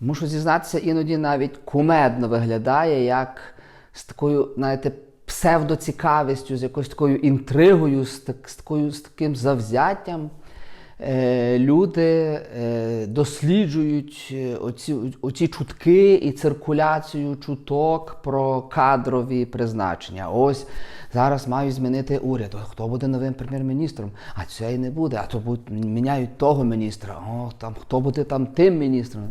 Мушу зізнатися, іноді навіть кумедно виглядає, як з такою, знаєте, псевдоцікавістю, з якоюсь такою інтригою, з, так, з, такою, з таким завзяттям. Е, люди е, досліджують е, оці, оці чутки і циркуляцію чуток про кадрові призначення. Ось зараз мають змінити уряд. О, Хто буде новим прем'єр-міністром? А цей не буде, а то будуть, міняють того міністра. О, там, хто буде там тим міністром?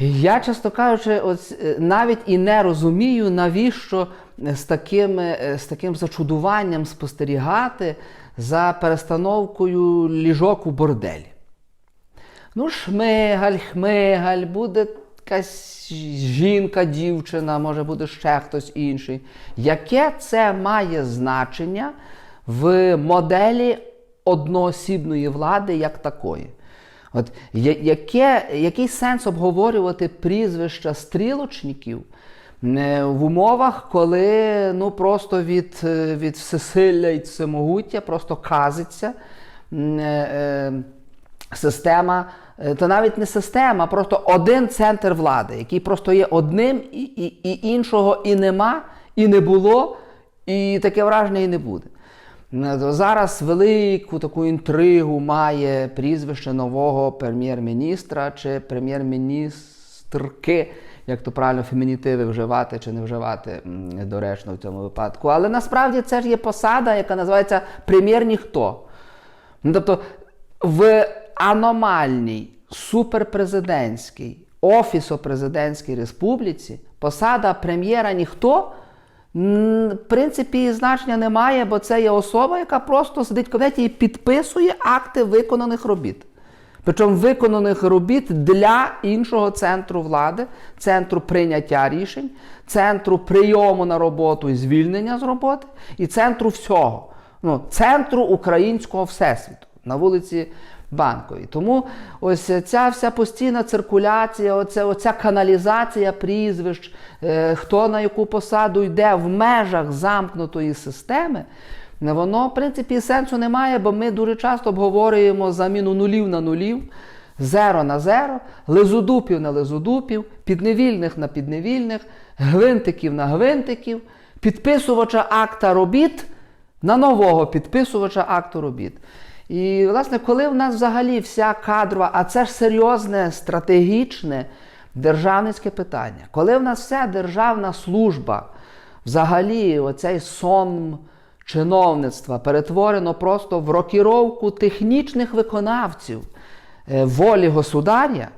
Я, чесно кажучи, ось, е, навіть і не розумію, навіщо з таким, е, з таким зачудуванням спостерігати за перестановкою ліжок у борделі. Ну, шмигаль, хмигаль, буде якась жінка, дівчина, може буде ще хтось інший. Яке це має значення в моделі одноосібної влади як такої? От яке, який сенс обговорювати прізвища стрілочників е, в умовах, коли ну, просто від, е, від всесилля і всемогуття просто казиться е, система, то навіть не система, а просто один центр влади, який просто є одним, і, і, і іншого і нема, і не було, і таке враження і не буде. Е, Зараз велику таку інтригу має прізвище нового прем'єр-міністра чи прем'єр-міністрки, як то правильно фемінітиви вживати чи не вживати доречно в цьому випадку. Але насправді це ж є посада, яка називається прем'єр-ніхто. Ну, тобто в аномальній суперпрезидентській офісо-президентській республіці посада прем'єра ніхто. В принципі, значення немає, бо це є особа, яка просто сидить в кабінеті і підписує акти виконаних робіт. Причому виконаних робіт для іншого центру влади, центру прийняття рішень, центру прийому на роботу і звільнення з роботи, і центру всього. Ну, центру українського всесвіту на вулиці Банковій. Тому ось ця вся постійна циркуляція, оця, оця каналізація прізвищ, е, хто на яку посаду йде в межах замкнутої системи. Воно, в принципі, сенсу немає, бо ми дуже часто обговорюємо заміну нулів на нулів, зеро на зеро, лизодупів на лизодупів, підневільних на підневільних, гвинтиків на гвинтиків, підписувача акта робіт на нового підписувача акту робіт. І, власне, коли в нас взагалі вся кадрова, а це ж серйозне стратегічне державницьке питання, коли в нас вся державна служба, взагалі, оцей сон чиновництва перетворено просто в рокіровку технічних виконавців е, волі государя,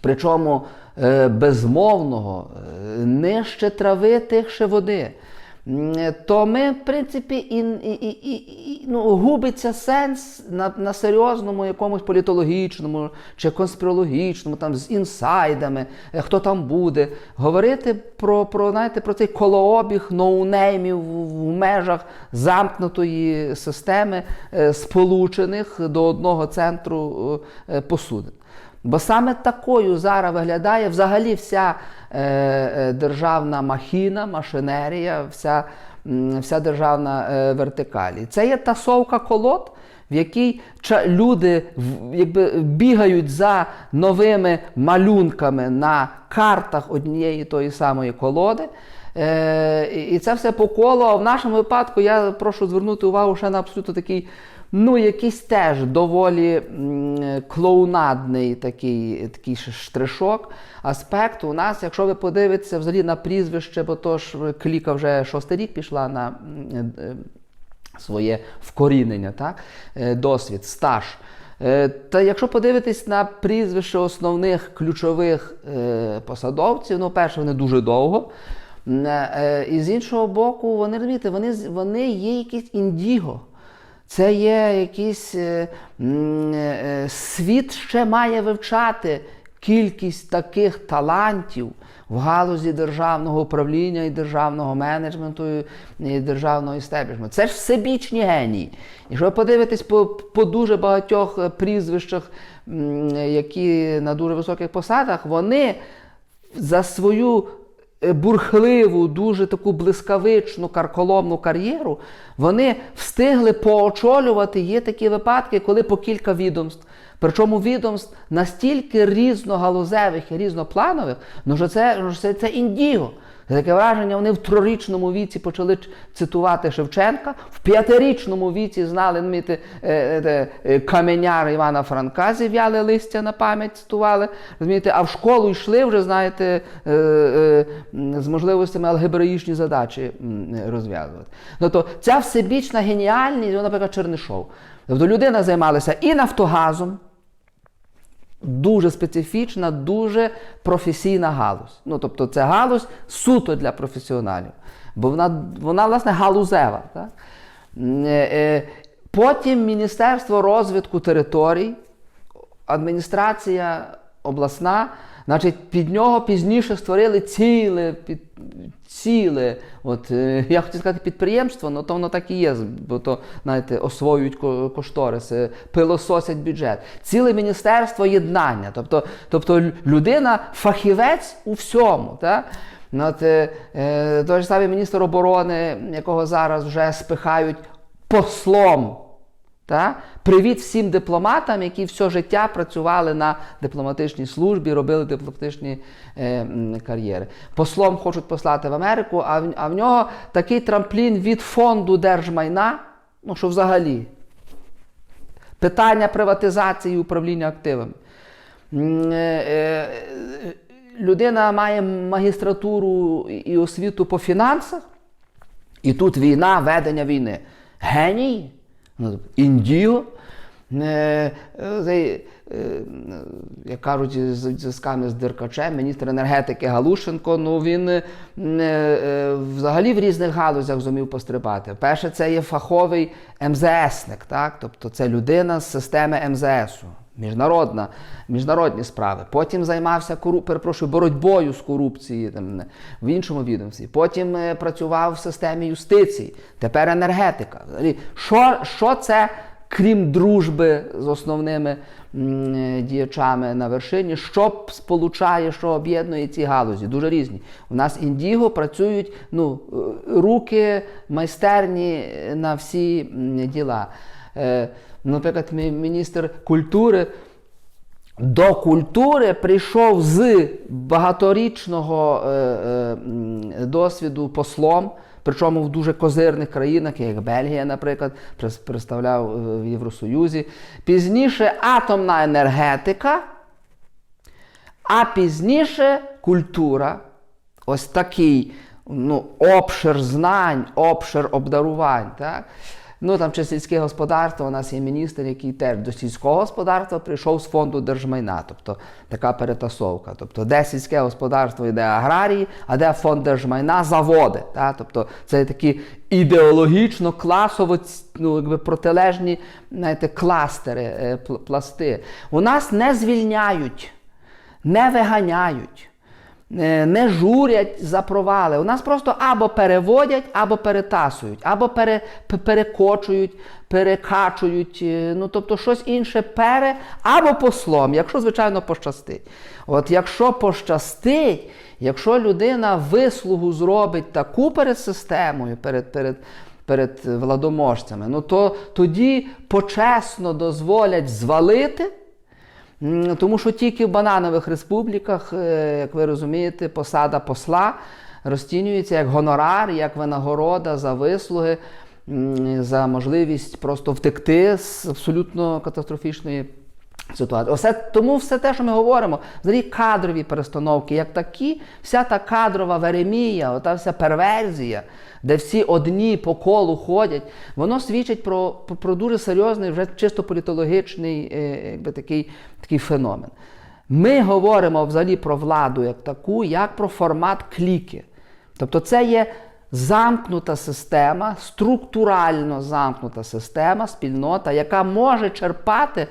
причому е, безмовного, е, нижче трави, тихше води. То ми, в принципі, і, і, і, і, ну, губиться сенс на, на серйозному якомусь політологічному чи конспірологічному, там з інсайдами, е, хто там буде, говорити про, про, знаєте, про цей колообіг ноунеймів в, межах замкнутої системи, е, сполучених до одного центру е, посудин. Бо саме такою зараз виглядає взагалі вся е, е, державна махіна, машинерія, вся, вся державна е, вертикаль. І це є тасовка колод, в якій люди якби, бігають за новими малюнками на картах однієї тої самої колоди. Е, і це все по колу. А в нашому випадку я прошу звернути увагу ще на абсолютно такий, ну, якийсь теж доволі клоунадний такий, такий штришок, аспект. У нас, якщо ви подивитеся взагалі на прізвище, бо то ж кліка вже шостий рік пішла на е, своє вкорінення, так? е, досвід, стаж. Е, Та якщо подивитись на прізвище основних ключових е, посадовців, ну, перше, вони дуже довго. Е, І з іншого боку, вони розумієте, вони, вони є якісь індіго. Це є якийсь е, м, е, світ ще має вивчати кількість таких талантів в галузі державного управління і державного менеджменту і державного істеблішменту. Це ж всебічні генії. Якщо ви подивитесь по, по дуже багатьох е, прізвищах, які на дуже високих посадах, вони за свою е, бурхливу, дуже таку блискавичну, карколомну кар'єру, вони встигли поочолювати. Є такі випадки, коли по кілька відомств, Причому відомств настільки різногалузевих і різнопланових, ну що це, це, це індіго. Таке враження, вони в трирічному віці почали цитувати Шевченка, в п'ятирічному віці знали розумієте, е, е, е, каменяр Івана Франка, зів'яли листя на пам'ять цитували. Розумієте, а в школу йшли вже, знаєте, е, е, з можливостями алгебраїчні задачі розв'язувати. Ну, ця всебічна геніальність, вона, наприклад, Чернишов. Тобто людина займалася і Нафтогазом, дуже специфічна, дуже професійна галузь. Ну, тобто це галузь суто для професіоналів. Бо вона, вона власне, галузева. Так? Е, е, Потім Міністерство розвитку територій, адміністрація обласна, значить, під нього пізніше створили ціле, під, ціле, от, е, я хотів сказати підприємство, але то воно так і є, бо то, знаєте, освоюють ко- кошториси, пилососять бюджет. Ціле міністерство єднання. Тобто, тобто людина фахівець у всьому. Так? Ну, От, е, е, той ж самий міністр оборони, якого зараз вже спихають послом. Та? Привіт всім дипломатам, які все життя працювали на дипломатичній службі, робили дипломатичні е, кар'єри. Послом хочуть послати в Америку, а в, а в нього такий трамплін від фонду держмайна, ну що взагалі. Питання приватизації і управління активами. Е, е, Людина має магістратуру і освіту по фінансах, і тут війна, ведення війни. Геній, індіго. Е, е, е, як кажуть, з зв'язками з Деркачем, міністр енергетики Галушенко, ну він взагалі в різних галузях зумів пострибати. Перше, це є фаховий МЗСник, так? тобто це людина з системи МЗСу. Міжнародна, міжнародні справи. Потім займався кору... перепрошую, боротьбою з корупцією там, в іншому відомстві. Потім е, працював в системі юстиції, тепер енергетика. Що, що це, крім дружби з основними м, е, діячами на вершині, що сполучає, що об'єднує ці галузі? Дуже різні. У нас індіго працюють ну, е, руки майстерні на всі м, діла. Е, Наприклад, міністр культури до культури прийшов з багаторічного е, е, досвіду послом, причому в дуже козирних країнах, як Бельгія, наприклад, представляв е, в Євросоюзі. Пізніше атомна енергетика, а пізніше культура. Ось такий ну, обшир знань, обшир обдарувань. Так? Ну там чи сільське господарство, у нас є міністр, який теж до сільського господарства прийшов з фонду держмайна, тобто така перетасовка. Тобто, де сільське господарство йде аграрії, а де фонд держмайна заводи. Так? Тобто це такі ідеологічно класово ну, якби протилежні знаєте, кластери, е, пласти. У нас не звільняють, не виганяють. Е, Не журять за провали. У нас просто або переводять, або перетасують, або пере, перекочують, перекачують, е, ну тобто щось інше пере, або послом, якщо, звичайно, пощастить. От якщо пощастить, якщо людина вислугу зробить таку перед системою, перед, перед, перед владоможцями, ну то тоді почесно дозволять звалити. Тому що тільки в бананових республіках, е, як ви розумієте, посада посла розцінюється як гонорар, як винагорода за вислуги, за можливість просто втекти з абсолютно катастрофічної ситуації. Оце, тому все те, що ми говоримо, взагалі кадрові перестановки, як такі, вся та кадрова веремія, ота вся перверзія, де всі одні по колу ходять, воно свідчить про, про, про дуже серйозний, вже чисто політологічний е, якби, такий, такий феномен. Ми говоримо взагалі про владу як таку, як про формат кліки. Тобто це є замкнута система, структурально замкнута система, спільнота, яка може черпати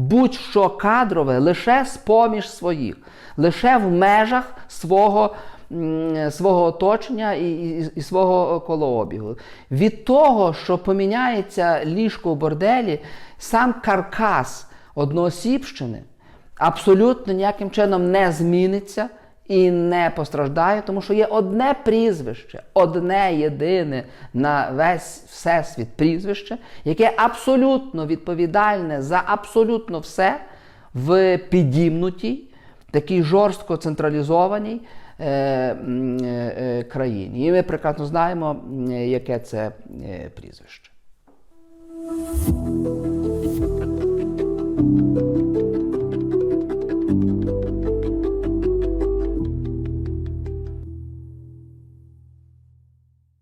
будь-що кадрове лише з-поміж своїх, лише в межах свого, свого оточення і, і, і свого колообігу. Від того, що поміняється ліжко в борделі, сам каркас одноосібщини абсолютно ніяким чином не зміниться і не постраждає, тому що є одне прізвище, одне єдине на весь всесвіт прізвище, яке абсолютно відповідальне за абсолютно все, в підімнутій, такій жорстко централізованій е, е, е, країні. І ми прекрасно знаємо, яке це е, прізвище.